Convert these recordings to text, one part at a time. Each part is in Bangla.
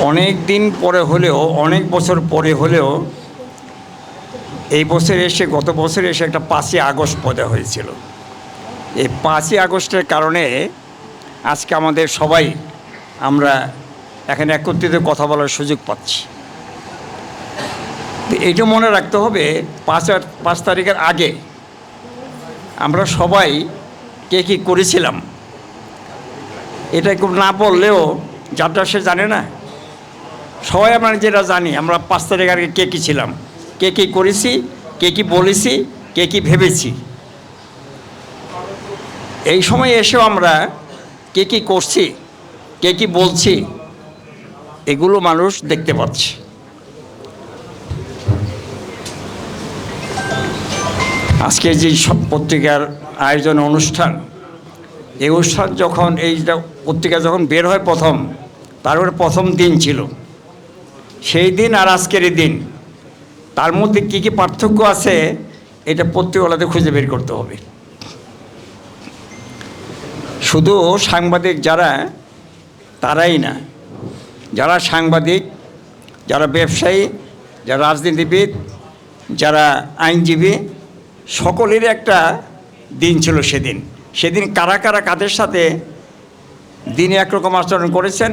অনেক দিন পরে হলেও, অনেক বছর পরে হলেও, এই বছর এসে, গত বছর এসে একটা পাঁচই আগস্ট পদে হয়েছিল। এই পাঁচই আগস্টের কারণে আজকে আমাদের সবাই আমরা এখানে একত্রিত কথা বলার সুযোগ পাচ্ছি। তো এইটা মনে রাখতে হবে, পাঁচ পাঁচ তারিখের আগে আমরা সবাই কে কী করেছিলাম। এটা খুব না বললেও যাত্রা সে জানে না। সবাই আমরা যেটা জানি, আমরা পাঁচ তারিখ আগে কে কী ছিলাম, কে কী করেছি, কে কী বলেছি, কে কী ভেবেছি। এই সময় এসেও আমরা কে কী করছি, কে কী বলছি, এগুলো মানুষ দেখতে পাচ্ছে। আজকে যে সব পত্রিকার আয়োজন অনুষ্ঠান, এই অনুষ্ঠান যখন এই পত্রিকা যখন বের হয় প্রথম তারপরে প্রথম দিন ছিল। সেই দিন আর আজকের দিন, তার মধ্যে কী কী পার্থক্য আছে, এটা পত্রিকাওয়ালাতে খুঁজে বের করতে হবে। শুধু সাংবাদিক যারা, তারাই না, যারা সাংবাদিক, যারা ব্যবসায়ী, যারা রাজনীতিবিদ, যারা আইনজীবী সকলের একটা দিন ছিল সেদিন। সেদিন কারা কারা কাদের সাথে দিনে একরকম আচরণ করেছেন,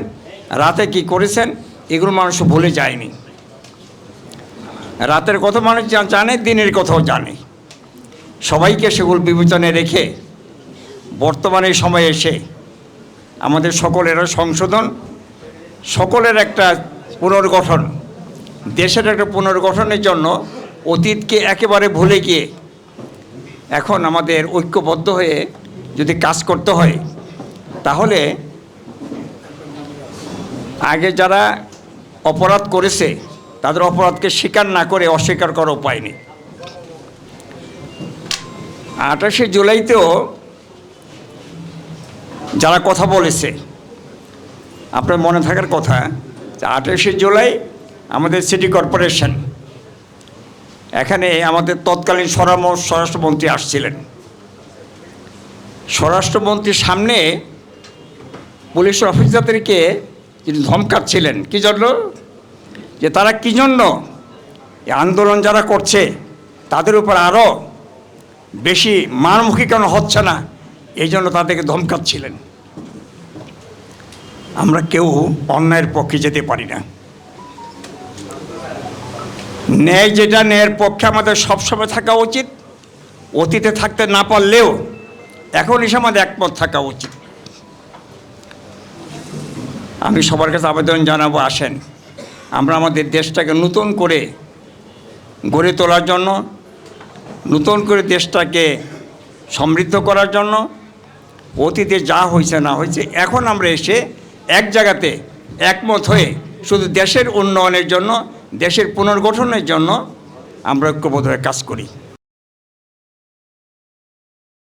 রাতে কি করেছেন এগুলো মানুষ ভুলে যায়নি। রাতের কথা মানুষ জানে, দিনের কথাও জানে। সবাইকে সেগুলো বিবেচনায় রেখে বর্তমানে সময়ে এসে আমাদের সকলের সংশোধন, সকলের একটা পুনর্গঠন, দেশের একটা পুনর্গঠনের জন্য অতীতকে একেবারে ভুলে গিয়ে এখন আমাদের ঐক্যবদ্ধ হয়ে যদি কাজ করতে হয়, তাহলে আগে যারা অপরাধ করেছে, তাদের অপরাধকে স্বীকার না করে অস্বীকার করার উপায় নেই। আঠাশে জুলাইতেও যারা কথা বলেছে, আপনার মনে থাকার কথা আঠাশে জুলাই আমাদের সিটি কর্পোরেশন, এখানে আমাদের তৎকালীন স্বরাম স্বরাষ্ট্রমন্ত্রী আসছিলেন। স্বরাষ্ট্রমন্ত্রীর সামনে পুলিশ অফিসারদেরকে তিনি ধমকাচ্ছিলেন, কী জন্য? যে তারা কী জন্য আন্দোলন যারা করছে, তাদের উপর আরও বেশি মানমুখী কেন হচ্ছে না, এই জন্য তাদেরকে ধমকাচ্ছিলেন। আমরা কেউ অন্যায়ের পক্ষে যেতে পারি না। ন্যায় যেটা, ন্যায়ের পক্ষে আমাদের সবসময় থাকা উচিত। অতীতে থাকতে না পারলেও এখন এসে আমাদের একমত থাকা উচিত। আমি সবার কাছে আবেদন জানাব, আসেন। আমরা আমাদের দেশটাকে নতুন করে গড়ে তোলার জন্য, নতুন করে দেশটাকে সমৃদ্ধ করার জন্য, অতীতে যা হয়েছে না হয়েছে, এখন আমরা এসে এক জায়গাতে একমত হয়ে শুধু দেশের উন্নয়নের জন্য, দেশের পুনর্গঠনের জন্য আমরা ঐক্যবোধের কাজ করি।